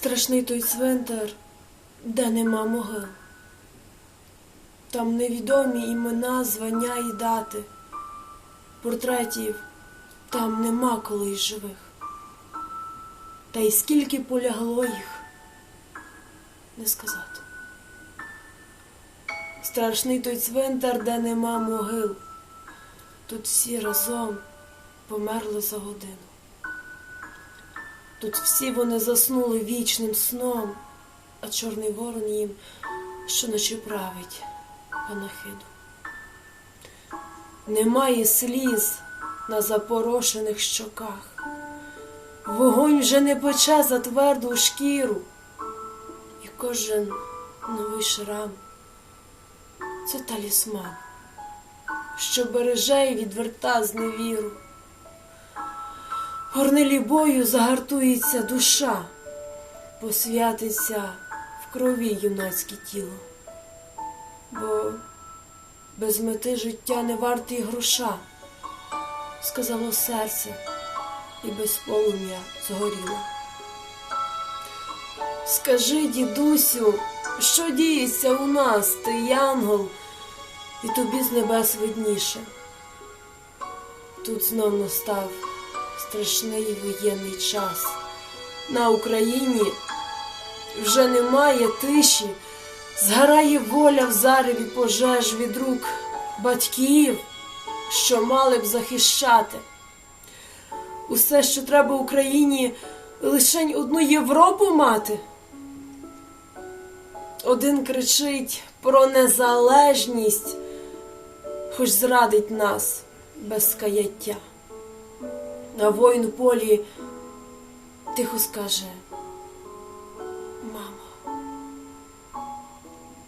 Страшний той цвинтар, де нема могил. Там невідомі імена, звання і дати. Портретів там нема колись живих. Та й скільки полягло їх, не сказати. Страшний той цвинтар, де нема могил. Тут всі разом померли за годину. Тут всі вони заснули вічним сном, а чорний ворон їм щоночі править панахиду. Немає сліз на запорошених щоках. Вогонь вже не пече за тверду шкіру, і кожен новий шрам це талісман, що береже і відверта зневіру. В горнилі бою загартується душа, посвятиться в крові юнацьке тіло, бо без мети життя не варте й гроша, сказало серце, і без полум'я згоріло. Скажи, дідусю, що діється у нас, ти янгол, і тобі з небес видніше. Тут знов настав страшний воєнний час. На Україні вже немає тиші, згорає воля в зареві пожеж від рук батьків, що мали б захищати. Усе, що треба Україні, лишень одну Європу мати. Один кричить про незалежність, хоч зрадить нас без каяття. На воїн полі тихо скаже Мамо,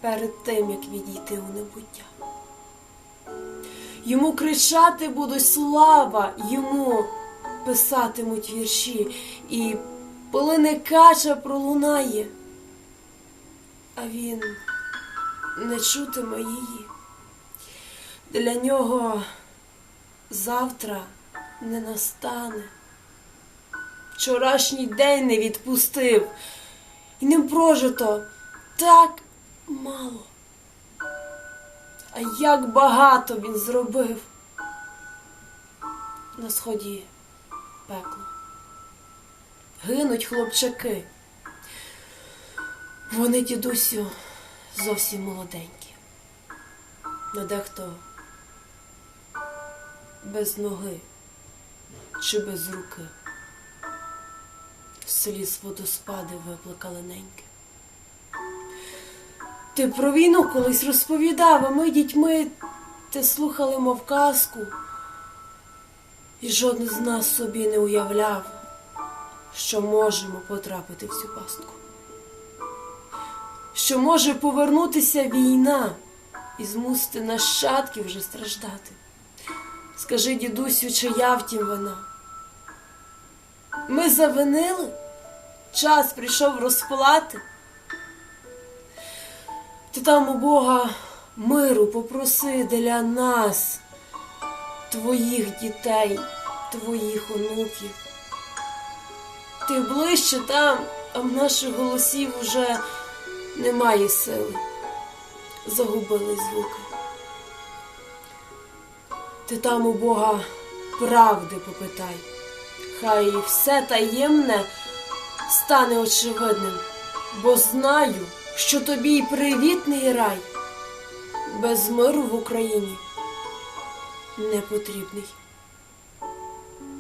перед тим, як відійти у небуття. Йому кричати будуть слава, йому писатимуть вірші, і полине кача пролунає, а він не чутиме її. Для нього завтра не настане. Вчорашній день не відпустив, і ним прожито так мало. А як багато він зробив. На сході пекло. Гинуть хлопчаки. Вони, дідусю, зовсім молоденькі. На дехто без ноги чи без руки. В селі з водоспади виплакали неньки. Ти про війну колись розповідав, а ми дітьми те слухали, мов казку, і жоден з нас собі не уявляв, що можемо потрапити в цю пастку. Що може повернутися війна і змусити нащадків вже страждати. Скажи, дідусю, чия втім вина? Ми завинили? Час прийшов розплати. Ти там у Бога миру попроси для нас, твоїх дітей, твоїх онуків. Ти ближче там, а в наших голосів уже немає сили. Загубили звуки. Ти там у Бога правди попитай, хай все таємне стане очевидним, бо знаю, що тобі й привітний рай без миру в Україні не потрібний.